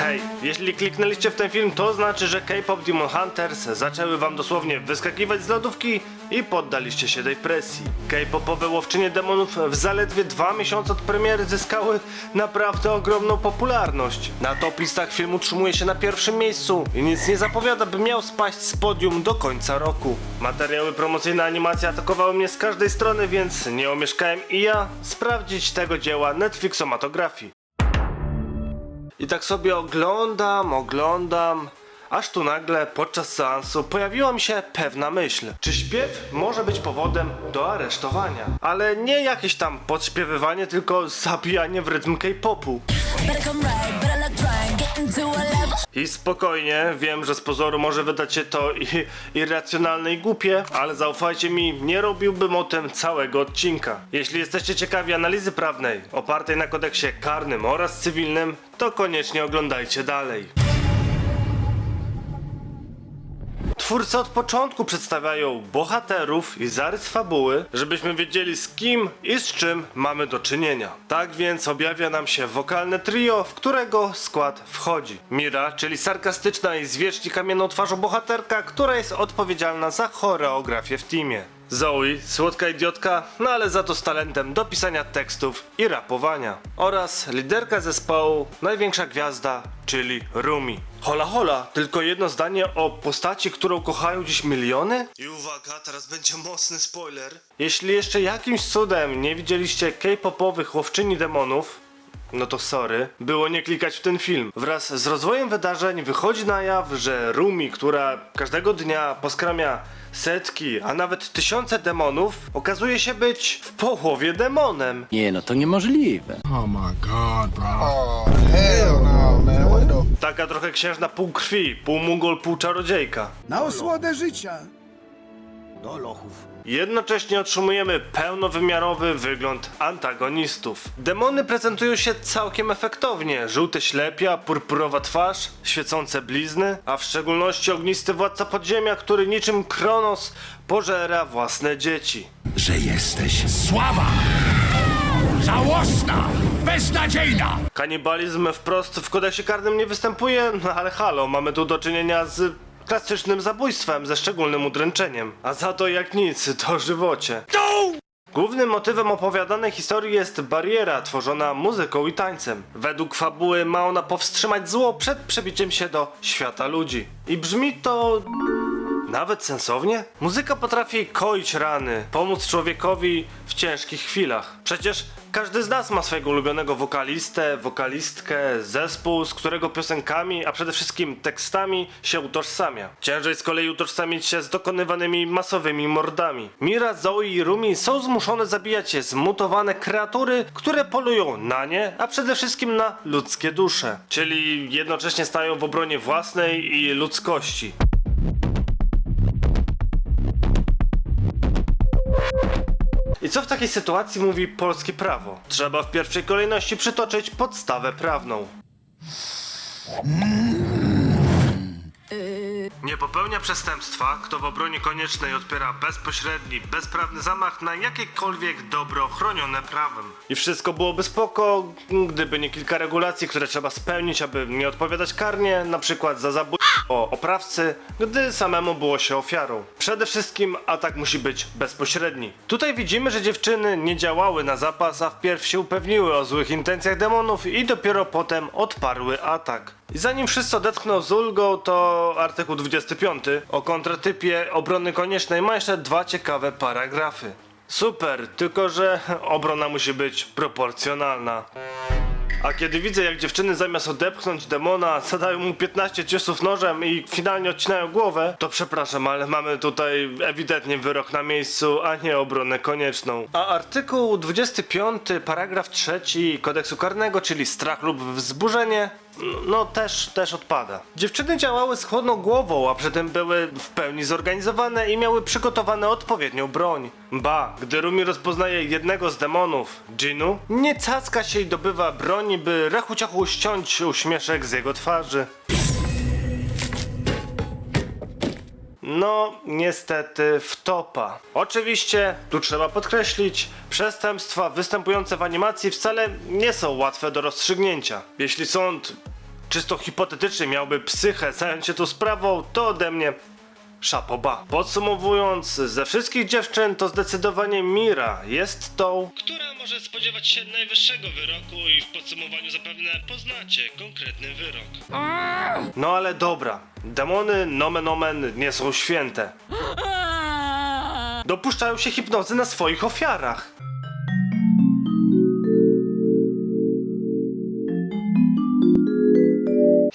Hej, jeśli kliknęliście w ten film, to znaczy, że K-pop Demon Hunters zaczęły wam dosłownie wyskakiwać z lodówki i poddaliście się tej presji. K-popowe łowczynie demonów w zaledwie dwa miesiące od premiery zyskały naprawdę ogromną popularność. Na top listach film utrzymuje się na pierwszym miejscu i nic nie zapowiada, by miał spaść z podium do końca roku. Materiały promocyjne animacji atakowały mnie z każdej strony, więc nie omieszkałem i ja sprawdzić tego dzieła Netflixomatografii. I tak sobie oglądam, oglądam, aż tu nagle podczas seansu pojawiła mi się pewna myśl. Czy śpiew może być powodem do aresztowania? Ale nie jakieś tam podśpiewywanie, tylko zabijanie w rytm K-popu. I spokojnie, wiem, że z pozoru może wydać się to i, irracjonalne i głupie, ale zaufajcie mi, nie robiłbym o tym całego odcinka. Jeśli jesteście ciekawi analizy prawnej opartej na kodeksie karnym oraz cywilnym, to koniecznie oglądajcie dalej. Twórcy od początku przedstawiają bohaterów i zarys fabuły, żebyśmy wiedzieli z kim i z czym mamy do czynienia. Tak więc objawia nam się wokalne trio, w którego skład wchodzi Mira, czyli sarkastyczna i zwierzchni kamienną twarzą bohaterka, która jest odpowiedzialna za choreografię w teamie. Zoe, słodka idiotka, no ale za to z talentem do pisania tekstów i rapowania. Oraz liderka zespołu, największa gwiazda, czyli Rumi. Hola hola, tylko jedno zdanie o postaci, którą kochają dziś miliony? I uwaga, teraz będzie mocny spoiler. Jeśli jeszcze jakimś cudem nie widzieliście K-popowych łowczyni demonów, no to sorry, było nie klikać w ten film. Wraz z rozwojem wydarzeń wychodzi na jaw, że Rumi, która każdego dnia poskramia setki, a nawet tysiące demonów, okazuje się być w połowie demonem. Nie, no to niemożliwe. Oh my god, bro. Oh hell no, man. What the? Taka trochę księżna pół krwi, pół mongol, pół czarodziejka. Na osłodę życia. Jednocześnie otrzymujemy pełnowymiarowy wygląd antagonistów. Demony prezentują się całkiem efektownie. Żółte ślepia, purpurowa twarz, świecące blizny, a w szczególności ognisty władca podziemia, który niczym Kronos pożera własne dzieci. że jesteś słaba, żałosna, beznadziejna. Kanibalizm wprost w kodeksie karnym nie występuje, no ale halo, mamy tu do czynienia z klasycznym zabójstwem ze szczególnym udręczeniem. A za to jak nic, to żywocie. Głównym motywem opowiadanej historii jest bariera tworzona muzyką i tańcem. Według fabuły ma ona powstrzymać zło przed przebiciem się do świata ludzi. I brzmi to nawet sensownie? Muzyka potrafi koić rany, pomóc człowiekowi w ciężkich chwilach. Przecież każdy z nas ma swojego ulubionego wokalistę, wokalistkę, zespół, z którego piosenkami, a przede wszystkim tekstami się utożsamia. Ciężej z kolei utożsamić się z dokonywanymi masowymi mordami. Mira, Zoe i Rumi są zmuszone zabijać zmutowane kreatury, które polują na nie, a przede wszystkim na ludzkie dusze. Czyli jednocześnie stają w obronie własnej i ludzkości. I co w takiej sytuacji mówi polskie prawo? Trzeba w pierwszej kolejności przytoczyć podstawę prawną. Nie popełnia przestępstwa, kto w obronie koniecznej odpiera bezpośredni, bezprawny zamach na jakiekolwiek dobro chronione prawem. I wszystko byłoby spoko, gdyby nie kilka regulacji, które trzeba spełnić, aby nie odpowiadać karnie, na przykład za zabójstwo oprawcy, gdy samemu było się ofiarą. Przede wszystkim atak musi być bezpośredni. Tutaj widzimy, że dziewczyny nie działały na zapas, a wpierw się upewniły o złych intencjach demonów i dopiero potem odparły atak. I zanim wszyscy odetchną z ulgą, to artykuł 25 o kontratypie obrony koniecznej ma jeszcze dwa ciekawe paragrafy. Super, tylko że obrona musi być proporcjonalna. A kiedy widzę, jak dziewczyny zamiast odepchnąć demona, zadają mu 15 ciosów nożem i finalnie odcinają głowę, to przepraszam, ale mamy tutaj ewidentnie wyrok na miejscu, a nie obronę konieczną. A artykuł 25, paragraf 3 kodeksu karnego, czyli strach lub wzburzenie, no też, też odpada. Dziewczyny działały z chłodną głową, a przy tym były w pełni zorganizowane i miały przygotowane odpowiednią broń. Ba, gdy Rumi rozpoznaje jednego z demonów, Dżinu, nie cacka się i dobywa broni, by rachuciachu ściąć uśmieszek z jego twarzy. No, niestety wtopa. Oczywiście, tu trzeba podkreślić, przestępstwa występujące w animacji wcale nie są łatwe do rozstrzygnięcia. Jeśli sąd czysto hipotetycznie miałby psychę zająć się tą sprawą, to ode mnie szapoba. Podsumowując, ze wszystkich dziewczyn to zdecydowanie Mira jest tą, która może spodziewać się najwyższego wyroku i w podsumowaniu zapewne poznacie konkretny wyrok. No ale dobra, demony nomen omen nie są święte. Dopuszczają się hipnozy na swoich ofiarach.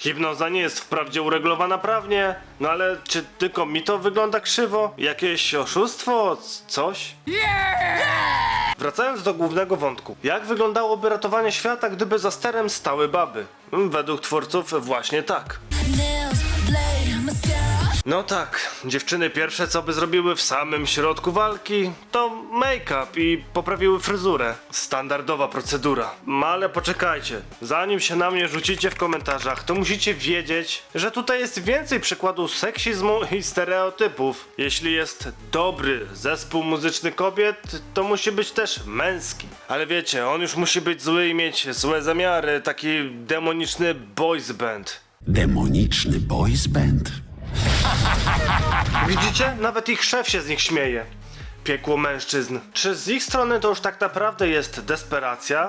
Hipnoza nie jest wprawdzie uregulowana prawnie, no ale czy tylko mi to wygląda krzywo? Jakieś oszustwo? C- Coś? Wracając do głównego wątku. Jak wyglądałoby ratowanie świata, gdyby za sterem stały baby? Według twórców właśnie tak. No tak, dziewczyny pierwsze co by zrobiły w samym środku walki to make-up i poprawiły fryzurę. Standardowa procedura. Ale poczekajcie, zanim się na mnie rzucicie w komentarzach, to musicie wiedzieć, że tutaj jest więcej przykładów seksizmu i stereotypów. Jeśli jest dobry zespół muzyczny kobiet, to musi być też męski. Ale wiecie, on już musi być zły i mieć złe zamiary, taki demoniczny boys band. Demoniczny boys band? Widzicie? Nawet ich szef się z nich śmieje. Piekło mężczyzn. Czy z ich strony to już tak naprawdę jest desperacja?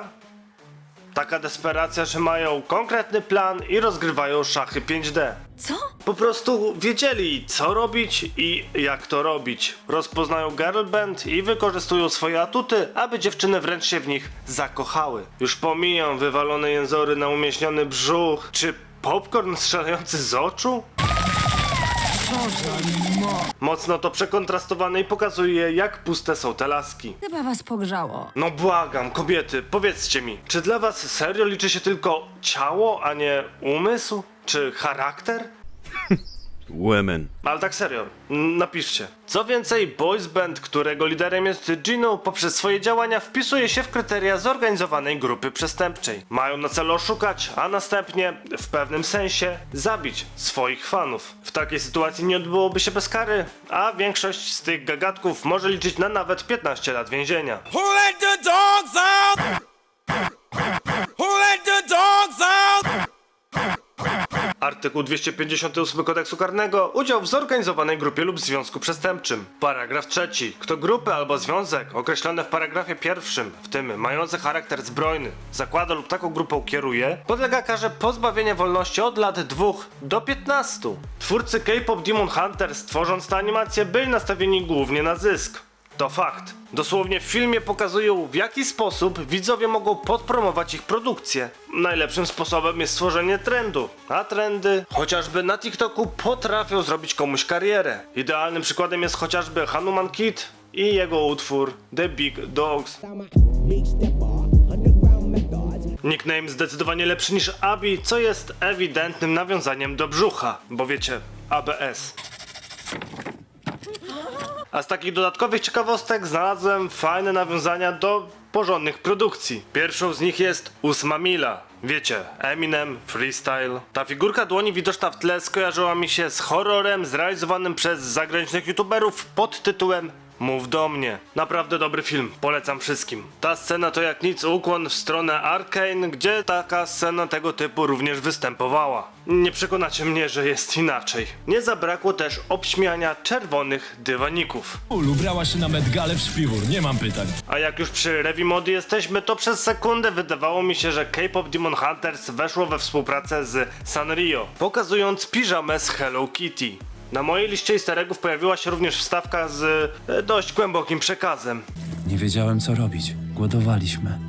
Taka desperacja, że mają konkretny plan i rozgrywają szachy 5D. Co? Po prostu wiedzieli, co robić i jak to robić. Rozpoznają girl band i wykorzystują swoje atuty, aby dziewczyny wręcz się w nich zakochały. Już pomijam wywalone jęzory na umieśniony brzuch, czy popcorn strzelający z oczu? Mocno to przekontrastowane i pokazuje, jak puste są te laski. Chyba was pogrzało. No błagam, kobiety, powiedzcie mi, czy dla was serio liczy się tylko ciało, a nie umysł? Czy charakter? Women. Ale tak serio, napiszcie. Co więcej, boys band, którego liderem jest Gino, poprzez swoje działania wpisuje się w kryteria zorganizowanej grupy przestępczej. Mają na celu oszukać, a następnie, w pewnym sensie, zabić swoich fanów. W takiej sytuacji nie odbyłoby się bez kary, a większość z tych gagatków może liczyć na nawet 15 lat więzienia. Who let the dogs out? Artykuł 258 kodeksu karnego udział w zorganizowanej grupie lub związku przestępczym. Paragraf trzeci. Kto grupę albo związek określone w paragrafie pierwszym, w tym mający charakter zbrojny, zakłada lub taką grupą kieruje, podlega karze pozbawienia wolności od lat 2 do 15. Twórcy K-pop Demon Hunters tworząc tę animację byli nastawieni głównie na zysk. To fakt. Dosłownie w filmie pokazują w jaki sposób widzowie mogą podpromować ich produkcję. Najlepszym sposobem jest stworzenie trendu, a trendy chociażby na TikToku potrafią zrobić komuś karierę. Idealnym przykładem jest chociażby Hanuman Kid i jego utwór The Big Dogs. Nickname zdecydowanie lepszy niż Abi, co jest ewidentnym nawiązaniem do brzucha, bo wiecie, ABS. A z takich dodatkowych ciekawostek znalazłem fajne nawiązania do porządnych produkcji. Pierwszą z nich jest ósma mila. Wiecie, Eminem, freestyle. Ta figurka dłoni widoczna w tle skojarzyła mi się z horrorem zrealizowanym przez zagranicznych youtuberów pod tytułem Mów do mnie. Naprawdę dobry film, polecam wszystkim. Ta scena to jak nic ukłon w stronę Arkane, gdzie taka scena tego typu również występowała. Nie przekonacie mnie, że jest inaczej. Nie zabrakło też obśmiania czerwonych dywaników. Ulu, brałaś się na Met w śpiwór, nie mam pytań. A jak już przy Revi Mody jesteśmy, to przez sekundę wydawało mi się, że K-pop Demon Hunters weszło we współpracę z Sanrio, pokazując piżamę z Hello Kitty. Na mojej liście easter eggów pojawiła się również wstawka z e, dość głębokim przekazem. Nie wiedziałem, co robić. Głodowaliśmy.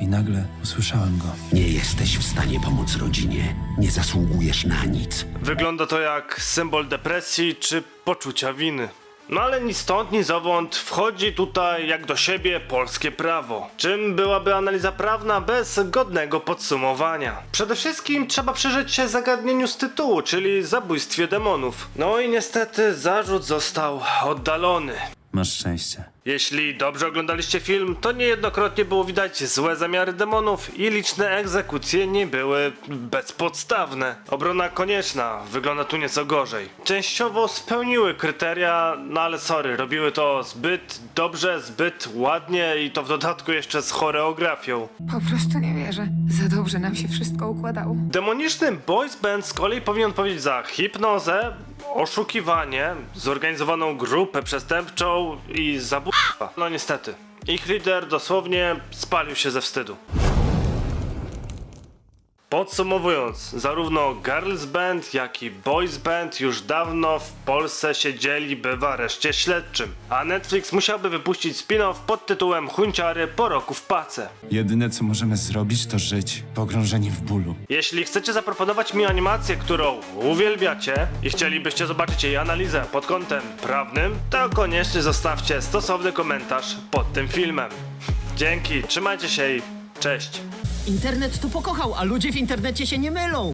I nagle usłyszałem go. Nie jesteś w stanie pomóc rodzinie. Nie zasługujesz na nic. Wygląda to jak symbol depresji czy poczucia winy. No ale ni stąd, ni zowąd wchodzi tutaj jak do siebie polskie prawo. Czym byłaby analiza prawna bez godnego podsumowania? Przede wszystkim trzeba przyjrzeć się zagadnieniu z tytułu, czyli zabójstwie demonów. No i niestety zarzut został oddalony. Masz szczęście. Jeśli dobrze oglądaliście film, to niejednokrotnie było widać złe zamiary demonów i liczne egzekucje nie były bezpodstawne. Obrona konieczna, wygląda tu nieco gorzej. Częściowo spełniły kryteria, no ale sorry, robiły to zbyt dobrze, zbyt ładnie i to w dodatku jeszcze z choreografią. Po prostu nie wierzę. Za dobrze nam się wszystko układało. Demoniczny boys band z kolei powinien odpowiedzieć za hipnozę, oszukiwanie, zorganizowaną grupę przestępczą i zabójstwo. No niestety. Ich lider dosłownie spalił się ze wstydu. Podsumowując, zarówno Girls Band, jak i Boys Band już dawno w Polsce siedzieliby w areszcie śledczym, a Netflix musiałby wypuścić spin-off pod tytułem Hunciary po roku w pace. Jedyne co możemy zrobić to żyć, pogrążeni w bólu. Jeśli chcecie zaproponować mi animację, którą uwielbiacie i chcielibyście zobaczyć jej analizę pod kątem prawnym, to koniecznie zostawcie stosowny komentarz pod tym filmem. Dzięki, trzymajcie się i cześć. Internet to pokochał, a ludzie w internecie się nie mylą.